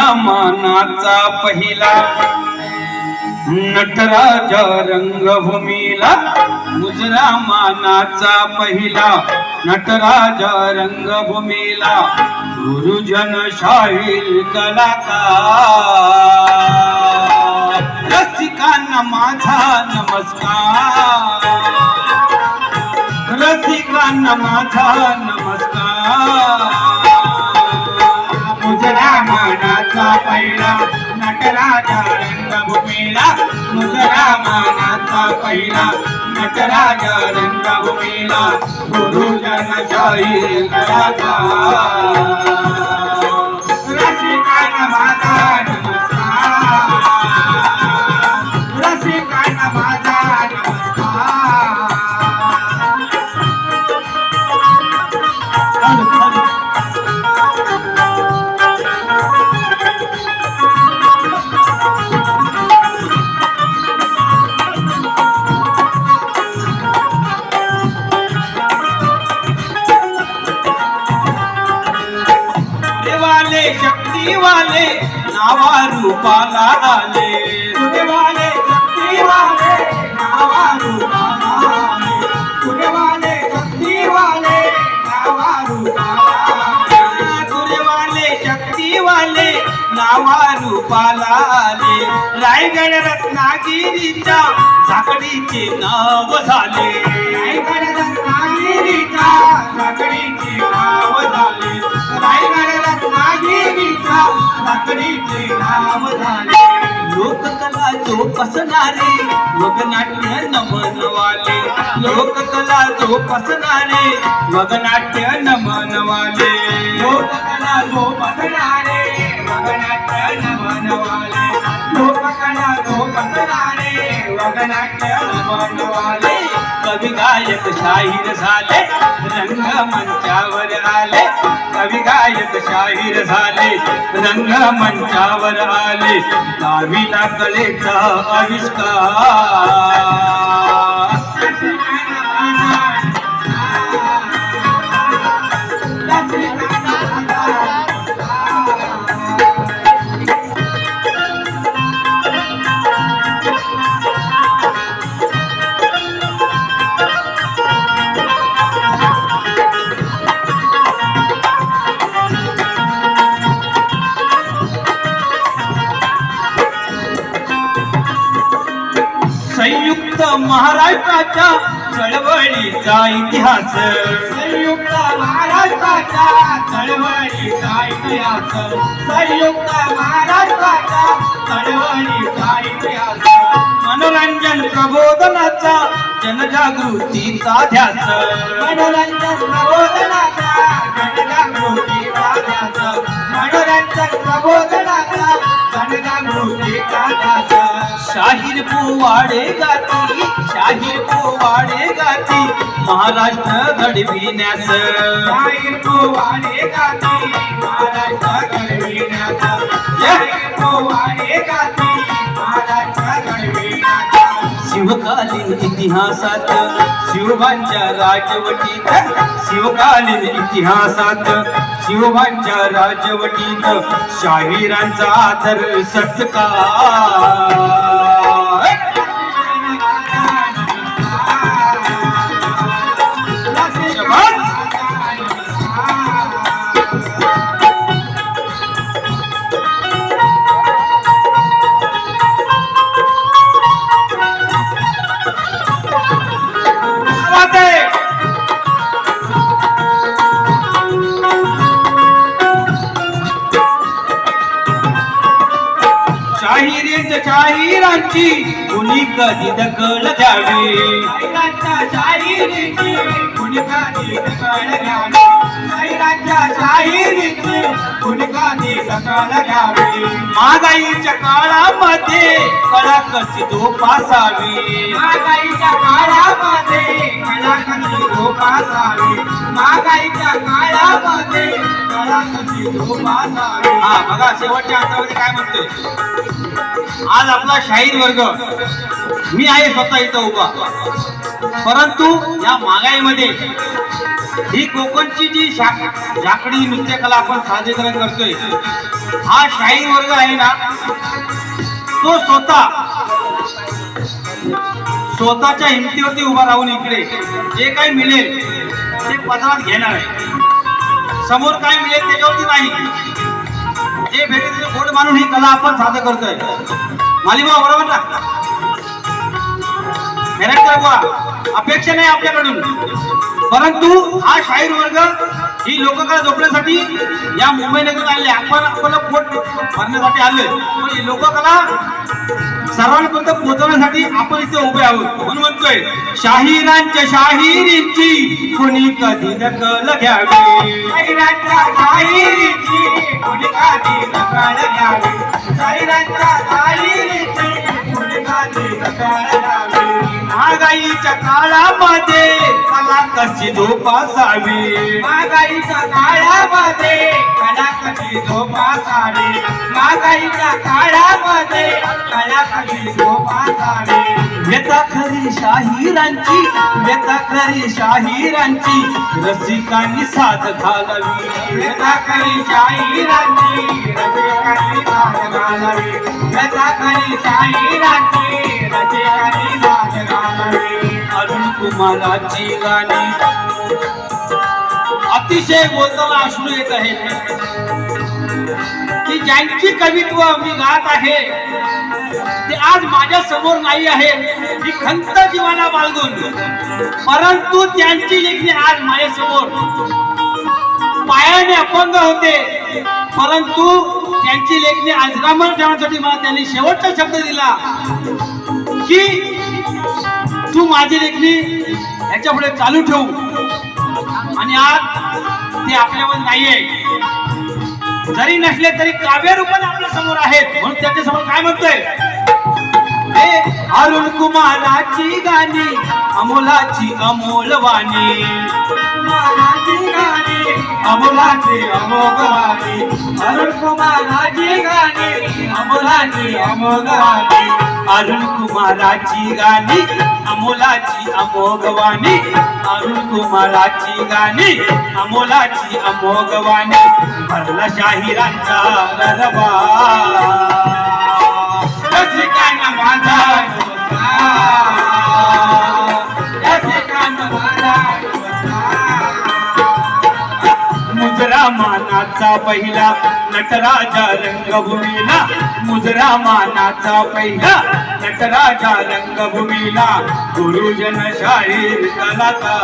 मानाचा पहिला. नटराज रंगभूमीला मुजरा मानाचा पहिला. नटराज रंगभूमीला गुरुजन शाहीर कलाकार. रसिकांना माझा नमस्कार. रसिकांना माझा नमस्कार पहिला. नटराजा रंगभूमीला मुजरा मानाचा पहिला. नटराजा रंगभूमीला गुरुजन शाहीर रूपाला आले देवाले शक्तीवाले नावा रूपाला आले देवाले शक्तीवाले नावा रूपाला आले शक्तीवाले नावा रूपाला आले रायगड रत्नागिरीच्या झाकडीचे नाव झाले. रायगड रत्नागिरीच्या झाकडीचे सावधाने. लोककला जोपासणारे. वगनाट्य नमनवाले. लोककला जोपासणारे. वगनाट्य नमनवाले. लोककला जोपासणारे. वगनाट्य नमनवाले. लोककला जोपासणारे. वगनाट्य नमनवाले. कवी गायक शाहीर झाले. रंगमंचावर आले. झाले. रंगमंचावर आले. दहावीला कलेचा आविष्कार. महाराष्ट्राच्या चळवळीचा इतिहास. संयुक्त महाराष्ट्राच्या चळवळीचा इतिहास. संयुक्त महाराष्ट्राच्या चळवळीचा इतिहास. मनोरंजन प्रबोधनाचा जनजागृतीचा ध्यास मनोरंजन प्रबोधनाचा जनजागृतीचा ध्यास मनोरंजन प्रबोधनाचा जनजागृतीचा ध्यास शाहीर पोवाडे महाराष्ट्र घडविण्यास महाराष्ट्र शिवकालीन इतिहासात शिवबांच्या राजवटीत शिवकालीन इतिहासात शिवबांच्या राजवटीत शाहिरांचा आदर सत्कार. शाहिरींच्या शाहिरांची कुणी कधी दखल घ्यावी? शाहिरांच्या शाहिरींची कुणी कधी दखल घ्यावी? शाहिरांच्या शाहिरींची कुणी कधी दखल घ्यावी? महागाईच्या काळामध्ये कळा कशी जोपासावी महागाईच्या काळामध्ये कळा कशी जोपासावी महागाईच्या काळामध्ये कळा कशी जोपासावी हा बघा शेवटच्या अंतामध्ये काय म्हणतोय? आज आपला शाहीर वर्ग. मी आहे स्वतः इथं उभा. परंतु या महागाईमध्ये ही कोकणची जी झाकडी नृत्यकला आपण सादरीकरण करतोय हा शाहीर वर्ग आहे ना तो स्वतः स्वतःच्या हिमतीवरती उभा राहून इकडे जे काही मिळेल ते पदरात घेणार आहे. समोर काय मिळेल त्याच्यावरती नाही. जे भेटेल ते गोड मानून ही कला आपण सादर करतोय मालिमा बरोबर ना मेहनत करा बुवा अपेक्षा नाही आपल्याकडून. परंतु हा शाहीर वर्ग ही लोककला झोपण्यासाठी या मुंबई नगरात आले आपण आपलं पोट भरण्यासाठी आलोय. पण ही लोककला सर्वांपर्यंत पोहोचवण्यासाठी आपण इथे उभे आहोत. म्हणून म्हणतोय शाहिरांच्या शाहिरींची कुणी कधी दखल घ्यावी? शाहिरांच्या शाहिरींची कुणी कधी दखल घ्यावी? शाहिरांच्या महागाईच्या काळामध्ये मला कशी जोपासावी महागाईच्या काळामध्ये मला कशी जोपासावी महागाईच्या काळामध्ये मला कशी जोपासावी येता खरी शाहिरांची येता खरी शाहिरांची रसिकांनी साथ घालावी. येता खरी शाहिरांची रसिकांनी साथ घालावी. येता खरी शाहिरांची रसिकांनी साथ घालावी. अरुण कुमाराची गाणी. अतिशय बोलताना अश्रू येत आहे की ज्यांची कवित्व मी गात आहे आज माझ्यासमोर नाही आहे. ही खंत जीवाला बाळगून. परंतु त्यांची लेखणी आज माझ्यासमोर. पायाने अपंग होते. परंतु त्यांची लेखणी अजरामर ठेवण्यासाठी मला त्यांनी शेवटचा शब्द दिला. की तू माझी लेखणी ह्याच्या पुढे चालू ठेवू. आणि आज ते आपल्यामध्ये नाहीये. जरी नसले तरी काव्य रूपाने आपल्यासमोर आहेत. म्हणून त्याच्यासमोर काय म्हणतोय? हे अरुण कुमाराची गाणी अमोलाची अमोल वाणी. अमोलाची अमोघ वाणी. अरुण कुमाराची गाणी अमोलाची अमोघ वाणी. अरुण कुमाराची गाणी अमोलाची अमोघ वाणी. अरुण कुमाराची गाणी अमोलाची अमोघ वाणी. भरला शाहिरांचा गरबा मुजरा मानाचा पहिला नटराजा रंगभूमीला मुजरा मानाचा पहिला नटराजा रंगभूमीला गुरुजन शाहीर कलाकार